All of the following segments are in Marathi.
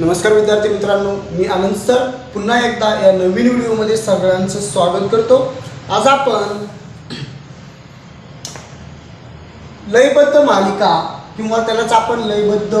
नमस्कार विद्यार्थी मित्रांनो मी आनंद सर. पुन्हा एकदा या नवीन व्हिडिओमध्ये सगळ्यांचं स्वागत करतो. आज आपण लयबद्ध मालिका किंवा त्यालाच आपण लयबद्ध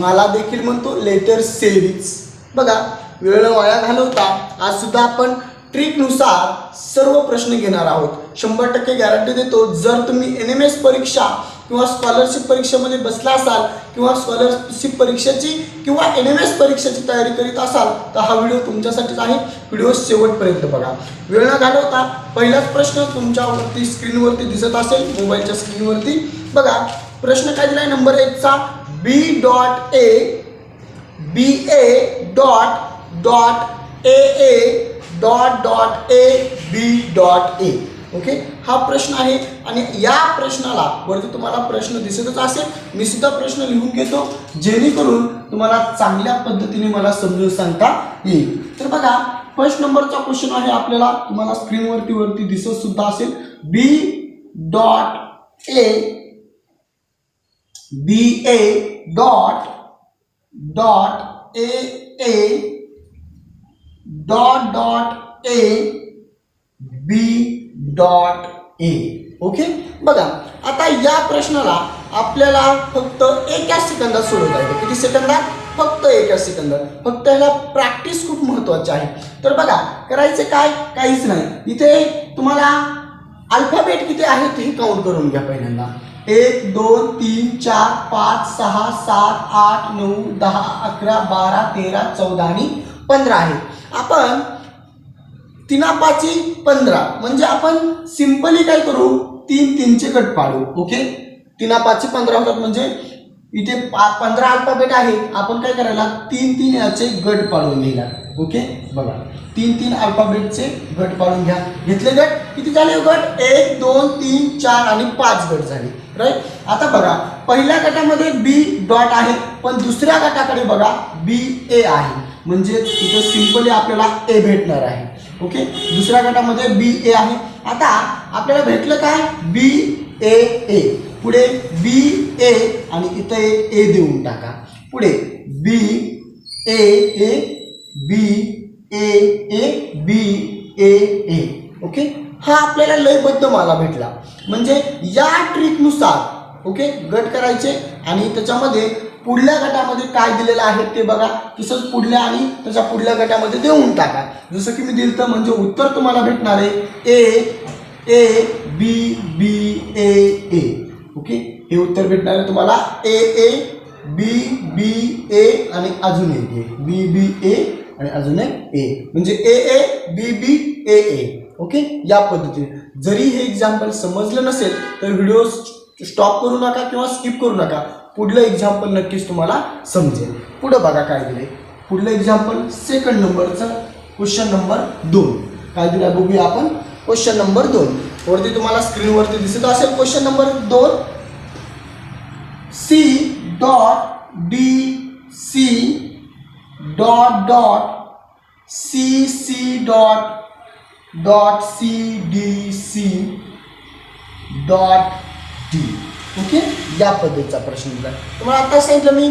माला देखील म्हणतो लेटर सेरीज बघा वेळ वाया घालवता आज सुद्धा आपण ट्रिकनुसार सर्व प्रश्न घेणार आहोत. शंभर टक्के गॅरंटी देतो जर तुम्ही एन एम एस परीक्षा किंवा स्कॉलरशिप परीक्षेमध्ये बसला असाल किंवा स्कॉलरशिप परीक्षेची किंवा एन एम एस परीक्षेची तयारी करीत असाल तर हा व्हिडिओ तुमच्यासाठीच आहे. व्हिडिओ शेवटपर्यंत बघा. वेळ न घालवता पहिलाच प्रश्न तुमच्यावरती स्क्रीनवरती दिसत असेल मोबाईलच्या स्क्रीनवरती बघा प्रश्न काय दिलाय? Number एकचा B dot A B A dot dot A A dot dot A B dot A okay हा प्रश्न आहे. आणि या प्रश्नाला वरती तुम्हाला प्रश्न दिसतच असेल. मी सुद्धा प्रश्न लिहून घेतो. जेणेकरून तुम्हाला चांगल्या पद्धतीने मला समजून सांगता येईल. तर बघा फर्स्ट नंबरचा क्वेश्चन आहे आपल्याला. तुम्हाला स्क्रीनवरती वरती दिसत सुद्धा असेल. B dot A B A dot dot A A dot dot A B dot A. Okay? बघा आता या प्रश्नाला आपल्याला फक्त एकाच सेकंदात सोडवता येतं. किती सेकंदात? फक्त एकाच सेकंदात. फक्त ह्याला प्रॅक्टिस खूप महत्त्वाची आहे. तर बघा करायचं काय? काहीच नाही. इथे तुम्हाला अल्फाबेट किती आहे ते काउंट करून घ्या पहिल्यांदा. एक दोन तीन चार पाच सहा सात आठ नऊ दहा अकरा बारा तेरा चौदा आणि पंधरा आहे. आपण तिना पाची पंधरा. म्हणजे आपण सिंपली काय करू? तीन तीनचे गट पाडू. ओके? तिना पाची पंधरा होतात म्हणजे इथे पा पंधरा अल्फाबेट आहेत आपण काय करायला? तीन तीन याचे गट पाडून घ्यायला ओके? बघा. तीन तीन अल्फाबेटचे गट पाडून घ्या. घेतले गट? किती झाले हो गट? एक दोन तीन चार आणि पाच गट झाले. राईट आता बघा. पहिल्या गटामध्ये बी डॉट आहे. पण दुसऱ्या गटाकडे बघा. बी ए आहे. म्हणजे तिथं सिंपली आपल्याला ए भेटणार आहे. ओके? दुसऱ्या गटामध्ये बी ए आहे. आता आपल्याला भेटलं काय? बी ए ए पुढे बी ए आणि इथं एक ए देऊन टाका. पुढे बी ए ए बी ए ए बी ए ए ओके? हा आपल्याला लयबद्ध माला भेटला. म्हणजे या ट्रिकनुसार ओके? गट करायचे आणि त्याच्यामध्ये पुढल्या गटामध्ये काय दिलेलं आहे ते बघा. तसंच पुढल्या आणि त्याच्या पुढल्या गटामध्ये देऊन टाका. जसं की मी दिलं तर म्हणजे उत्तर तुम्हाला भेटणार आहे. ए ए बी बी ए ए ओके हे उत्तर भेटणार आहे तुम्हाला. ए ए बी बी ए आणि अजून एक ए बी बी ए आणि अजून एक ए म्हणजे ए ए बी बी ए ए ओके या पद्धतीने. जरी हे एक्झाम्पल समजलं नसेल तर व्हिडिओ स्टॉप करू नका किंवा स्किप करू नका. पुढलं एक्झाम्पल नक्कीच तुम्हाला समजेल. पुढं बघा काय दिले पुढलं एक्झाम्पल सेकंड नंबरचं क्वेश्चन नंबर दोन. काय दिलं बघूया आपण. क्वेश्चन नंबर दोन. वरती तुम्हाला स्क्रीनवरती दिसत असेल क्वेश्चन नंबर दोन. C dot D C dot dot C C dot dot C D C dot okay? या पद्धतीचा प्रश्न दिला तुम्हाला आता सांगितलं मी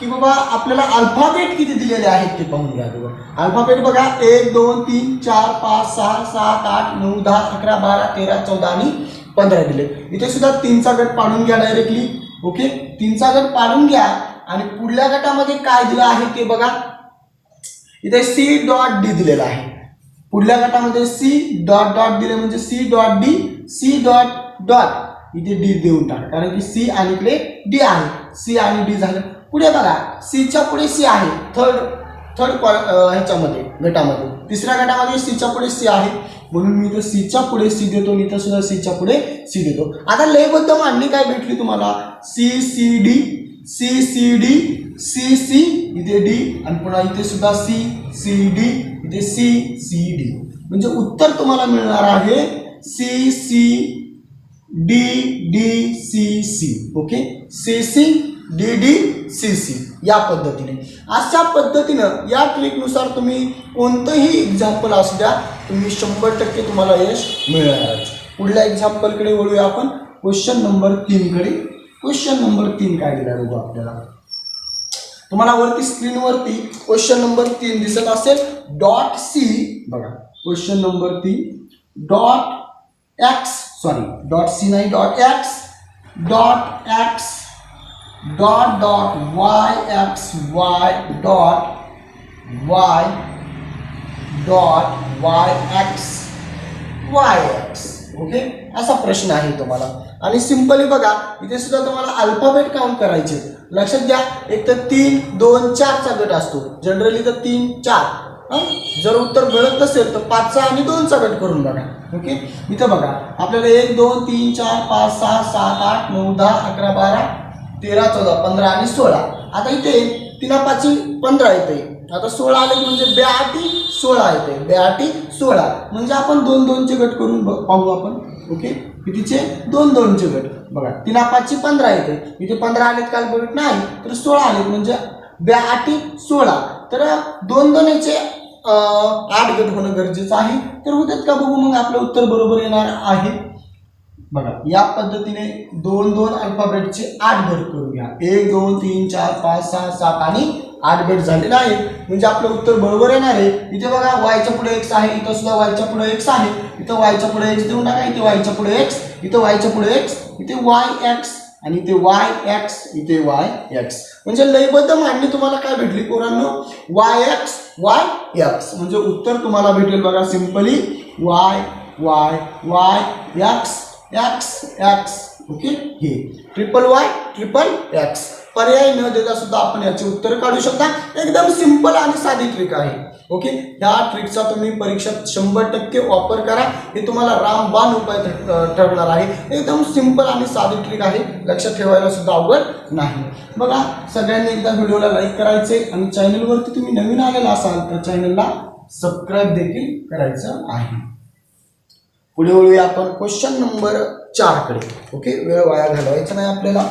की बाबा आपल्याला अल्फाबेट किती दिलेले आहेत ते पाहून घ्या बघा अल्फाबेट बघा एक दोन तीन चार पाच सहा सात आठ नऊ दहा अकरा बारा तेरा चौदा आणि पंधरा दिले. इथे सुद्धा तीनचा गट पाडून घ्या डायरेक्टली ओके? तीनचा गट पाडून घ्या आणि पुढल्या गटामध्ये काय दिलं आहे ते बघा. इथे सी डॉट डी दिलेला आहे. पुढल्या गटामध्ये सी डॉट डॉट दिले म्हणजे C dot D C dot dot इथे डी देऊन टाका. कारण की सी आणि इकडे डी आहे. सी आणि डी झालं. पुढे बघा. सीच्या पुढे सी आहे. थर्ड थर्ड ह्याच्यामध्ये गटामध्ये. तिसऱ्या गटामध्ये सीच्या पुढे सी आहे. म्हणून मी इथं सीच्या पुढे सी देतो आणि इथं सुद्धा सीच्या पुढे सी देतो. आता लयबद्ध मांडणी काय भेटली तुम्हाला? C C D C C D C C इथे डी आणि पुन्हा इथे सुद्धा सी सी डी इथे सी सी डी म्हणजे उत्तर तुम्हाला मिळणार आहे C C D D C C okay C C D D C C या पद्धतीने. अशा पद्धतीनं या ट्रिकनुसार तुम्ही कोणतंही एक्झाम्पल असू द्या तुम्ही शंभर टक्के तुम्हाला यश मिळणारच. पुढल्या एक्झाम्पलकडे वळूया आपण. क्वेश्चन नंबर तीनकडे क्वेश्चन नंबर तीन काय दिला बघू आपल्याला. तुम्हाला वरती स्क्रीनवरती क्वेश्चन नंबर तीन दिसत असेल. डॉट सी बघा. क्वेश्चन नंबर तीन. Dot X sorry dot C नाही dot X dot X dot dot Y X Y dot Y dot Y X Y X okay असा प्रश्न आहे तुम्हाला. आणि सिम्पली बघा इथे सुद्धा तुम्हाला अल्फाबेट काउंट करायचे. लक्षात घ्या एक तर तीन दोन चारचा गट असतो. जनरली तर तीन चार. जर उत्तर मिळत नसेल तर पाचचा आणि दोनचा गट करून बघा. ओके? इथं बघा. आपल्याला एक दोन तीन चार पाच सहा सात आठ नऊ दहा अकरा बारा तेरा चौदा पंधरा आणि सोळा. आता इथे तिला पाचही पंधरा येते. आता सोळा आले म्हणजे ब्याटी सोळा येते. ब्याटी सोळा. म्हणजे आपण दोन दोनचे गट करून पाहू आपण. ओके? कितीचे दोन दोनचे गट. बघा. तिला पाचशे पंधरा येते. इथे पंधरा आलेत काल बघत नाही तर सोळा आलेत. म्हणजे ब्याटी सोळा. तर दोन दोन याचे आठ गट होणं गरजेचं आहे. तर होतात का बघू मग आपलं उत्तर बरोबर येणार आहे. बघा या पद्धतीने दोन दोन अल्फाबेटचे आठ गट करून घ्या एक दोन तीन चार पाच सहा सात आणि आठ गट झालेला आहे म्हणजे आपलं उत्तर बरोबर येणार आहे. इथे बघा वायच्या पुढे एक्स आहे इथं सुद्धा वायच्या पुढे एक्स आहे. इथं वायच्या पुढे एक्स देऊ नका इथे वायच्या पुढे एक्स इथं वायच्या पुढे एक्स इथे वाय एक्स. आणि इथे वाय एक्स इथे वाय एक्स म्हणजे लयबद्ध मांडणी तुम्हाला काय भेटली पोरांनो? वाय एक्स वाय एक्स म्हणजे उत्तर तुम्हाला भेटेल बघा simply Y Y Y X X X okay हे ट्रिपल वाय ट्रिपल एक्स पर्याय न देता सुद्धा आपण याचे उत्तर काढू शकता. एकदम सिंपल आणि साधी ट्रिक आहे. ओके ह्या ट्रिकचा तुम्ही परीक्षेत शंभर टक्के वापर करा. हे तुम्हाला रामबाण उपाय ठरणार आहे. एकदम सिंपल आणि साधी ट्रिक आहे. लक्षात ठेवायला सुद्धा अवघड नाही. बघा सगळ्यांनी एकदा व्हिडिओला लाईक करायचे आणि चॅनलवरती तुम्ही नवीन आलेला असाल तर चॅनलला सबस्क्राईब देखील करायचं आहे. पुढे वळूया आपण क्वेश्चन नंबर चारकडे. ओके वेळ वाया घालवायचा नाही आपल्याला.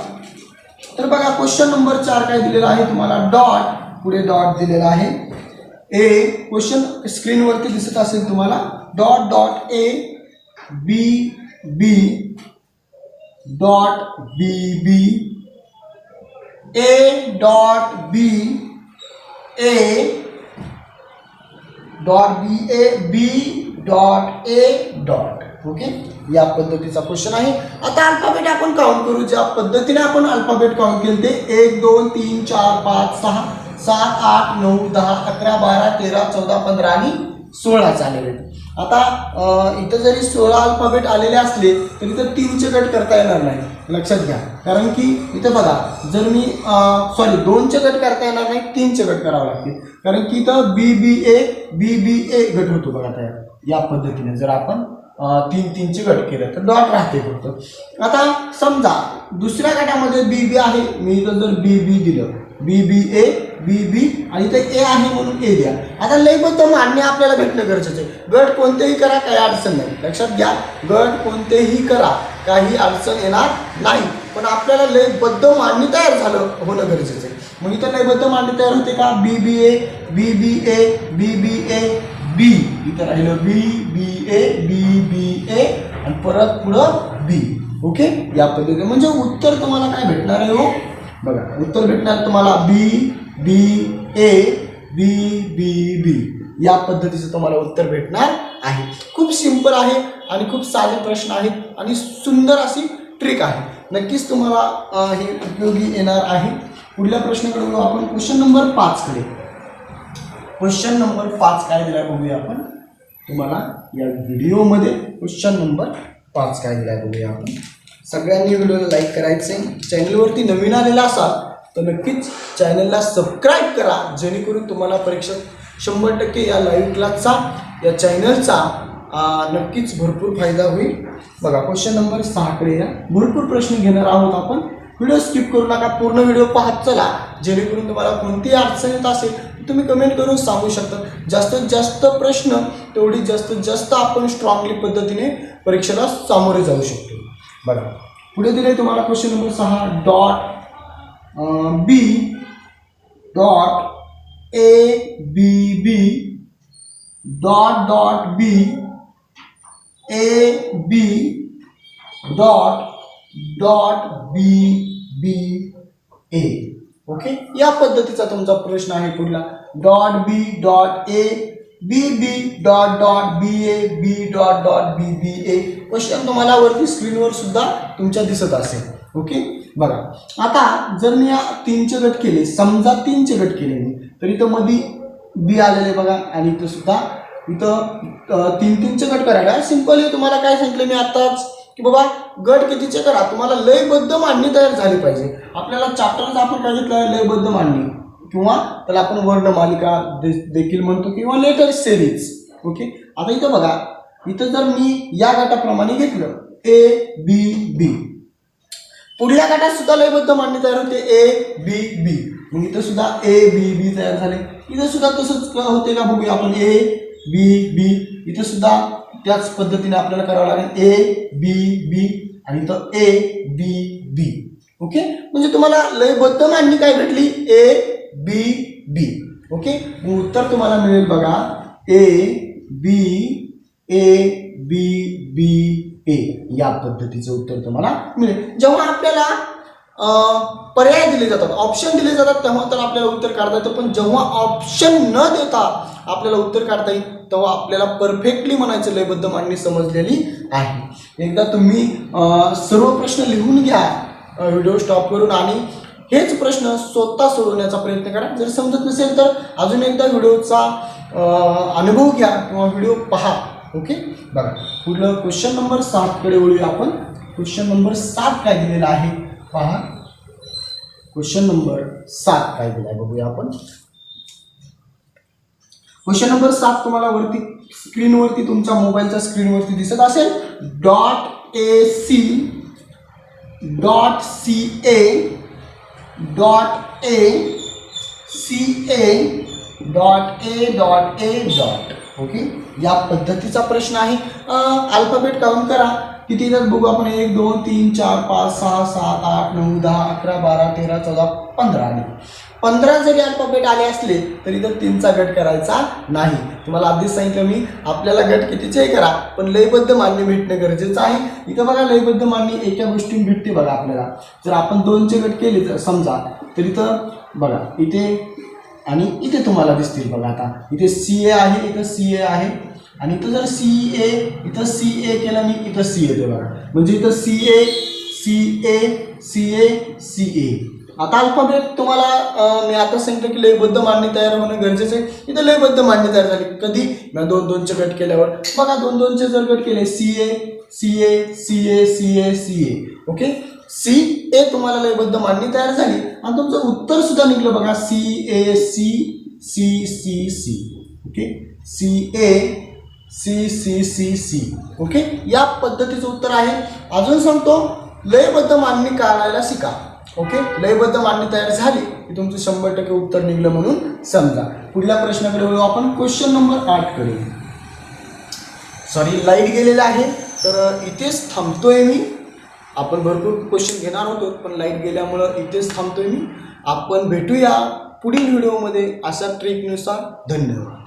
तर बघा क्वेश्चन नंबर चार काय दिलेला आहे तुम्हाला? डॉट पुढे डॉट दिलेला आहे. ए क्वेश्चन स्क्रीनवरती दिसत असेल तुम्हाला. Dot dot A B B dot B B A dot B A dot B A B dot A dot okay या पद्धतीचा क्वेश्चन आहे. आता अल्फाबेट आपण काउंट करू. ज्या पद्धतीने आपण अल्फाबेट काउंट केले ते एक दोन तीन चार पाच सहा सात आठ नऊ दहा अकरा बारा तेरा चौदा पंधरा आणि सोळा चालेल आहेत आता इथं जरी सोळा अल्फाबेट आलेले असले तरी इथं तीनचे गट करता येणार नाही. लक्षात घ्या. कारण की इथं बघा जर मी सॉरी दोनचे गट करता येणार नाही तीनचे गट करावे लागतील. कारण की इथं बी बी ए बी बी ए गट होतो बघा तयार. या पद्धतीने जर आपण तीन तीनचे गट केले तर डॉट राहते फक्त. आता समजा दुसऱ्या गटामध्ये बी बी आहे. मी इथं जर बी बी दिलं. बी बी ए बी बी आणि इथं ए आहे म्हणून ए द्या. आता लयबद्ध मान्य आपल्याला भेटणं गरजेचं आहे. गट कोणतेही करा काही अडचण नाही. लक्षात घ्या गट कोणतेही करा काही अडचण येणार नाही. पण आपल्याला लयबद्ध मान्य तयार झालं होणं गरजेचं आहे. मग इथं लयबद्ध मान्य तयार होते का? बी B A B B A B B A बी इथं राहिलं बी बी ए बी बी ए आणि परत पुढं बी ओके या पद्धतीने. म्हणजे उत्तर तुम्हाला काय भेटणार आहे हो? बघा उत्तर भेटणार तुम्हाला बी बी ए बी बी बी या पद्धतीचं तुम्हाला उत्तर भेटणार आहे. खूप सिंपल आहे आणि खूप साधे प्रश्न आहेत आणि सुंदर अशी ट्रिक आहे. नक्कीच तुम्हाला हे उपयोगी येणार आहे. पुढल्या प्रश्नाकडे आपण. क्वेश्चन नंबर पाचकडे क्वेश्चन नंबर पाच काय दिलाय बघूया आपण. तुम्हाला या व्हिडिओमध्ये क्वेश्चन नंबर पाच काय दिलाय बघूया आपण. सगळ्यांनी व्हिडिओला लाईक करायचे चॅनलवरती नवीन आलेला असाल तर नक्कीच चॅनलला सबस्क्राईब करा. जेणेकरून तुम्हाला परीक्षा शंभर टक्के या लाईव्ह क्लासचा या चॅनलचा नक्कीच भरपूर फायदा होईल. बघा क्वेश्चन नंबर सहाकडे या. भरपूर प्रश्न घेणार आहोत आपण. व्हिडिओ स्किप करू नका. पूर्ण व्हिडिओ पाहत चला. जेणेकरून तुम्हाला कोणतीही अडचण येत असेल तुम्ही कमेंट करून सांगू शकता. जास्तीत जास्त प्रश्न तेवढी जास्तीत जास्त आपण स्ट्रॉंगली पद्धतीने परीक्षेला सामोरे जाऊ शकतो. बघा पुढे दिले तुम्हाला क्वेश्चन नंबर सहा dot B dot A B B dot dot B A B dot dot B B A okay? या पद्धतीचा तुमचा प्रश्न आहे पुढला. Dot B dot A B B dot dot B A B dot dot B B A question तुम्हाला वरती स्क्रीनवर सुद्धा तुमच्या दिसत असेल. ओके? बघा. आता जर मी या तीनचे गट केले समजा तीनचे गट केले मी तर इथं मधी बी आलेले बघा आणि इथं सुद्धा इथं तीन तीनचे गट करायला. सिंपली तुम्हाला काय सांगितलं मी आताच? की बाबा गट कितीचे करा? तुम्हाला लयबद्ध मांडणी तयार झाली पाहिजे. आपल्याला चॅप्टरच आपण काय घेतलं? लयबद्ध मांडणी. किंवा त्याला आपण वर्णमालिका दे- देखील म्हणतो किंवा लेटर सिरीज ओके आता इथं बघा. इथं जर मी या गटाप्रमाणे घेतलं ए बी बी पुढल्या गटात सुद्धा लयबद्ध मांडणी तयार होते. ए बी बी मग इथं सुद्धा ए बी बी तयार झाले. इथं सुद्धा तसंच होते का? बघूया आपण. ए बी बी इथं सुद्धा त्याच पद्धतीने आपल्याला करावं लागेल ए बी बी आणि इथं ए बी बी ओके म्हणजे तुम्हाला लयबद्ध मांडणी काय भेटली? ए बी बी ओके उत्तर तुम्हाला मिळेल बघा. ए बी ए बी बी ए या पद्धतीचं उत्तर तुम्हाला मिळेल. जेव्हा आपल्याला पर्याय दिले जातात ऑप्शन दिले जातात तेव्हा तर आपल्याला उत्तर काढता येतं. पण जेव्हा ऑप्शन न देता आपल्याला उत्तर काढता येईल तेव्हा आपल्याला परफेक्टली म्हणायचं लयबद्ध मांडणी समजलेली आहे. एकदा तुम्ही सर्व प्रश्न लिहून घ्या व्हिडिओ स्टॉप करून आणि हेच प्रश्न स्वतः सोडवण्याचा प्रयत्न करा. जर समजत नसेल तर अजून एकदा व्हिडिओचा अनुभव घ्या किंवा व्हिडिओ पहा ओके? बघा पुढलं क्वेश्चन नंबर सातकडे वळूया आपण. क्वेश्चन नंबर सात काय दिलेला आहे? पहा. क्वेश्चन नंबर सात काय दिला आहे बघूया आपण. क्वेश्चन नंबर सात तुम्हाला वरती स्क्रीनवरती तुमच्या मोबाईलच्या स्क्रीनवरती दिसत असेल. Dot A C dot C A dot A C A dot A dot A dot okay या पद्धतीचा प्रश्न आहे. अल्फाबेट काउंट करा. किती येतात बघू आपण एक दोन तीन चार पाच सहा सात आठ नऊ दहा अकरा बारा तेरा चौदा पंधरा आणि पंधरा जरी अल्फाबेट आले असले तरी तर तीनचा गट करायचा नाही. तुम्हाला आधीच सांगितलं मी आपल्याला गट कितीचे करा पण लयबद्ध मान्य भेटणं गरजेचं आहे. इथं बघा लयबद्ध मान्य एका गोष्टी भेटते बघा आपल्याला. जर आपण दोनचे गट केले तर समजा तर इथं बघा इथे आणि इथे तुम्हाला दिसतील बघा आता. इथे सी ए आहे इथं सी ए आहे. आणि इथं जर सी ए इथं सी ए केलं मी इथं सी ए ते बघा म्हणजे इथं C A C A C A C A आता अल्फाबेट तुम्हाला मी आता सांगितलं की लयबद्ध मांडणी तयार होणं गरजेचं आहे. इथं लयबद्ध मांडणी तयार झाली. कधी? मी दोन दोनचे गट केल्यावर. बघा दोन दोनचे जर गट केले C A C A C A C A C A okay? C A तुम्हाला लयबद्ध मांडणी तयार झाली. आणि तुमचं उत्तर सुद्धा निघलं बघा. C A C C C C. Okay? C A C C C C. Okay? या पद्धतीचं उत्तर आहे. अजून सांगतो लयबद्ध मांडणी करायला शिका. ओके? लयबद्ध मांडणी तयार झाली की तुमचं शंभर टक्के उत्तर निघलं म्हणून समजा. पुढल्या प्रश्नाकडे वळू आपण. क्वेश्चन नंबर आठकडे सॉरी लाइट गेलेला आहे. तर इथेच थांबतोय मी. आपण भरपूर क्वेश्चन घेणार होतो पण लाइट गेल्यामुळं इथेच थांबतोय मी. आपण भेटूया पुढील व्हिडिओमध्ये अशा ट्रिकनुसार धन्यवाद.